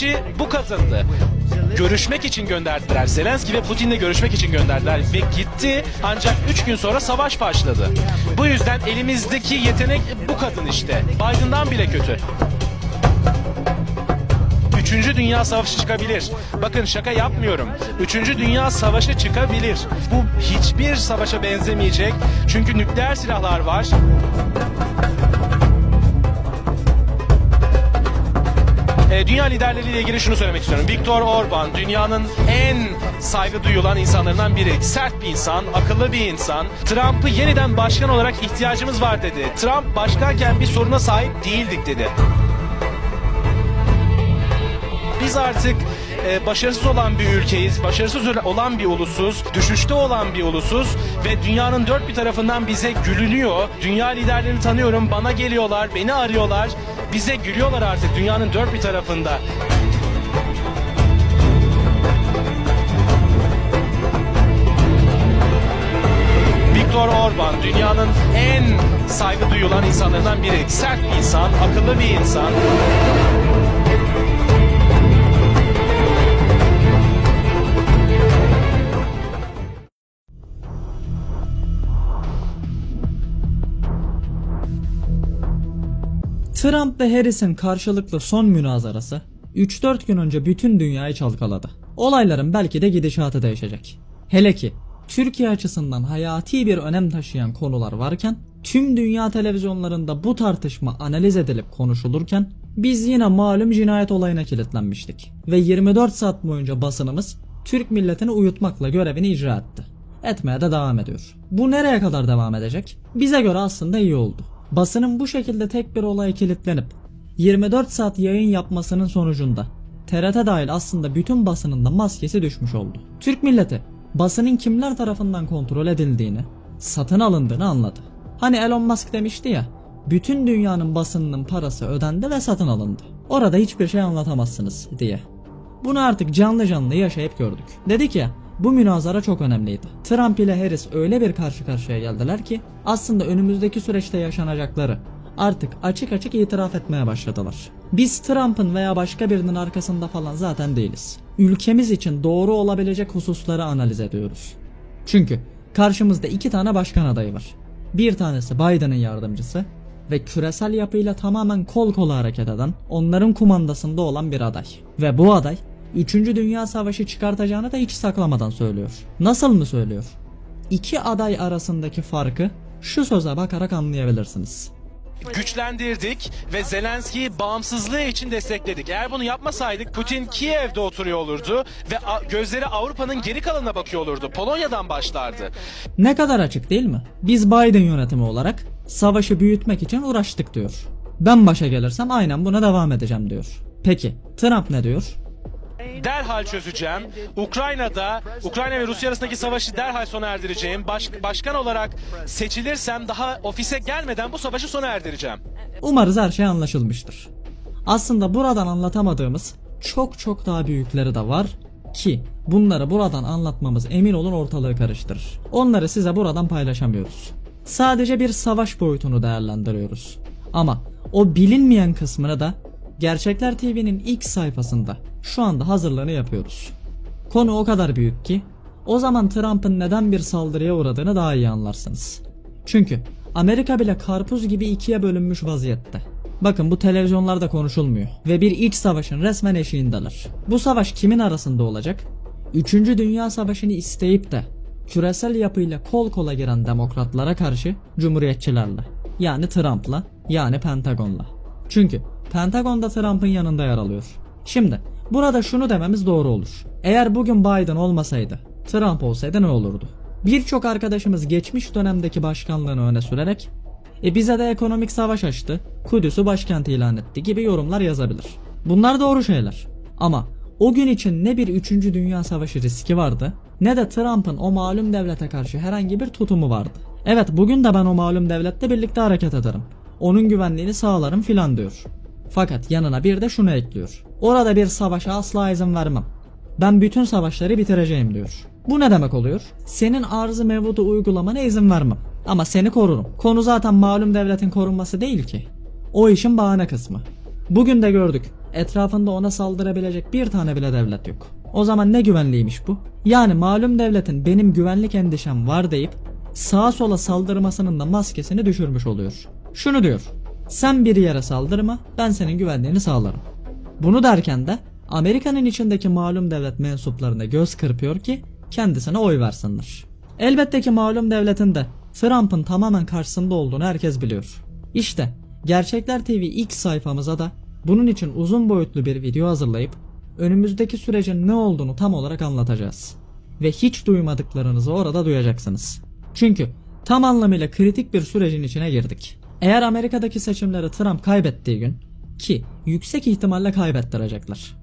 kişi bu kadındı. Görüşmek için gönderdiler. Zelenski ve Putin'le görüşmek için gönderdiler ve gitti. Ancak 3 gün sonra savaş başladı. Bu yüzden elimizdeki yetenek bu kadın işte. Biden'dan bile kötü. Üçüncü Dünya Savaşı çıkabilir. Bakın şaka yapmıyorum. Üçüncü Dünya Savaşı çıkabilir. Bu hiçbir savaşa benzemeyecek. Çünkü nükleer silahlar var. Liderleriyle ilgili şunu söylemek istiyorum. Viktor Orban dünyanın en saygı duyulan insanlarından biri. Sert bir insan, akıllı bir insan. Trump'ı yeniden başkan olarak ihtiyacımız var dedi. Trump başkanken bir soruna sahip değildik dedi. Biz artık e, başarısız olan bir ülkeyiz, başarısız olan bir ulusuz, düşüşte olan bir ulusuz ve dünyanın dört bir tarafından bize gülünüyor. Dünya liderlerini tanıyorum, bana geliyorlar, beni arıyorlar. Bize gülüyorlar artık dünyanın dört bir tarafında. Viktor Orban dünyanın en saygı duyulan insanlarından biri. Sert bir insan, akıllı bir insan. Trump ve Harris'in karşılıklı son münazarası 3-4 gün önce bütün dünyayı çalkaladı. Olayların belki de gidişatı değişecek. Hele ki Türkiye açısından hayati bir önem taşıyan konular varken tüm dünya televizyonlarında bu tartışma analiz edilip konuşulurken biz yine malum cinayet olayına kilitlenmiştik. Ve 24 saat boyunca basınımız Türk milletini uyutmakla görevini icra etti. Etmeye de devam ediyor. Bu nereye kadar devam edecek? Bize göre aslında iyi oldu. Basının bu şekilde tek bir olaya kilitlenip 24 saat yayın yapmasının sonucunda TRT dahil aslında bütün basının da maskesi düşmüş oldu. Türk milleti basının kimler tarafından kontrol edildiğini, satın alındığını anladı. Hani Elon Musk demişti ya, bütün dünyanın basınının parası ödendi ve satın alındı. Orada hiçbir şey anlatamazsınız diye. Bunu artık canlı canlı yaşayıp gördük. Dedik ya bu münazara çok önemliydi. Trump ile Harris öyle bir karşı karşıya geldiler ki aslında önümüzdeki süreçte yaşanacakları artık açık açık itiraf etmeye başladılar. Biz Trump'ın veya başka birinin arkasında falan zaten değiliz. Ülkemiz için doğru olabilecek hususları analiz ediyoruz. Çünkü karşımızda iki tane başkan adayı var. Bir tanesi Biden'ın yardımcısı ve küresel yapıyla tamamen kol kola hareket eden, onların kumandasında olan bir aday. Ve bu aday 3. Dünya Savaşı çıkartacağını da hiç saklamadan söylüyor. Nasıl mı söylüyor? İki aday arasındaki farkı şu söze bakarak anlayabilirsiniz. güçlendirdik ve Zelenski'yi bağımsızlığı için destekledik. Eğer bunu yapmasaydık Putin Kiev'de oturuyor olurdu ve gözleri Avrupa'nın geri kalanına bakıyor olurdu. Polonya'dan başlardı. Ne kadar açık değil mi? Biz Biden yönetimi olarak savaşı büyütmek için uğraştık diyor. Ben başa gelirsem aynen buna devam edeceğim diyor. Peki Trump ne diyor? Derhal çözeceğim. Ukrayna'da, Ukrayna ve Rusya arasındaki savaşı derhal sona erdireceğim. Baş- başkan olarak seçilirsem daha ofise gelmeden bu savaşı sona erdireceğim. Umarız her şey anlaşılmıştır. Aslında buradan anlatamadığımız çok çok daha büyükleri de var ki bunları buradan anlatmamız emin olun ortalığı karıştırır. Onları size buradan paylaşamıyoruz. Sadece bir savaş boyutunu değerlendiriyoruz. Ama o bilinmeyen kısmını da Gerçekler TV'nin ilk sayfasında şu anda hazırlığını yapıyoruz. Konu o kadar büyük ki o zaman Trump'ın neden bir saldırıya uğradığını daha iyi anlarsınız. Çünkü Amerika bile karpuz gibi ikiye bölünmüş vaziyette. Bakın bu televizyonlarda konuşulmuyor ve bir iç savaşın resmen eşiğindeler. Bu savaş kimin arasında olacak? Üçüncü Dünya Savaşı'nı isteyip de küresel yapıyla kol kola giren demokratlara karşı cumhuriyetçilerle yani Trump'la yani Pentagon'la. Çünkü Pentagon da Trump'ın yanında yer alıyor. Şimdi burada şunu dememiz doğru olur. Eğer bugün Biden olmasaydı Trump olsaydı ne olurdu? Birçok arkadaşımız geçmiş dönemdeki başkanlığını öne sürerek e bize de ekonomik savaş açtı, Kudüs'ü başkent ilan etti gibi yorumlar yazabilir. Bunlar doğru şeyler. Ama o gün için ne bir 3. Dünya Savaşı riski vardı ne de Trump'ın o malum devlete karşı herhangi bir tutumu vardı. Evet bugün de ben o malum devlette birlikte hareket ederim. Onun güvenliğini sağlarım filan diyor. Fakat yanına bir de şunu ekliyor. Orada bir savaşa asla izin vermem. Ben bütün savaşları bitireceğim diyor. Bu ne demek oluyor? Senin arzı mevcudu uygulamana izin vermem. Ama seni korurum. Konu zaten malum devletin korunması değil ki. O işin bahane kısmı. Bugün de gördük. etrafında ona saldırabilecek bir tane bile devlet yok. O zaman ne güvenliymiş bu? Yani malum devletin benim güvenlik endişem var deyip sağa sola saldırmasının da maskesini düşürmüş oluyor. Şunu diyor. Sen bir yere saldırma ben senin güvenliğini sağlarım. Bunu derken de Amerika'nın içindeki malum devlet mensuplarına göz kırpıyor ki kendisine oy versinler. Elbette ki malum devletin de Trump'ın tamamen karşısında olduğunu herkes biliyor. İşte Gerçekler TV ilk sayfamıza da bunun için uzun boyutlu bir video hazırlayıp önümüzdeki sürecin ne olduğunu tam olarak anlatacağız. Ve hiç duymadıklarınızı orada duyacaksınız. Çünkü tam anlamıyla kritik bir sürecin içine girdik. Eğer Amerika'daki seçimleri Trump kaybettiği gün ki yüksek ihtimalle kaybettirecekler.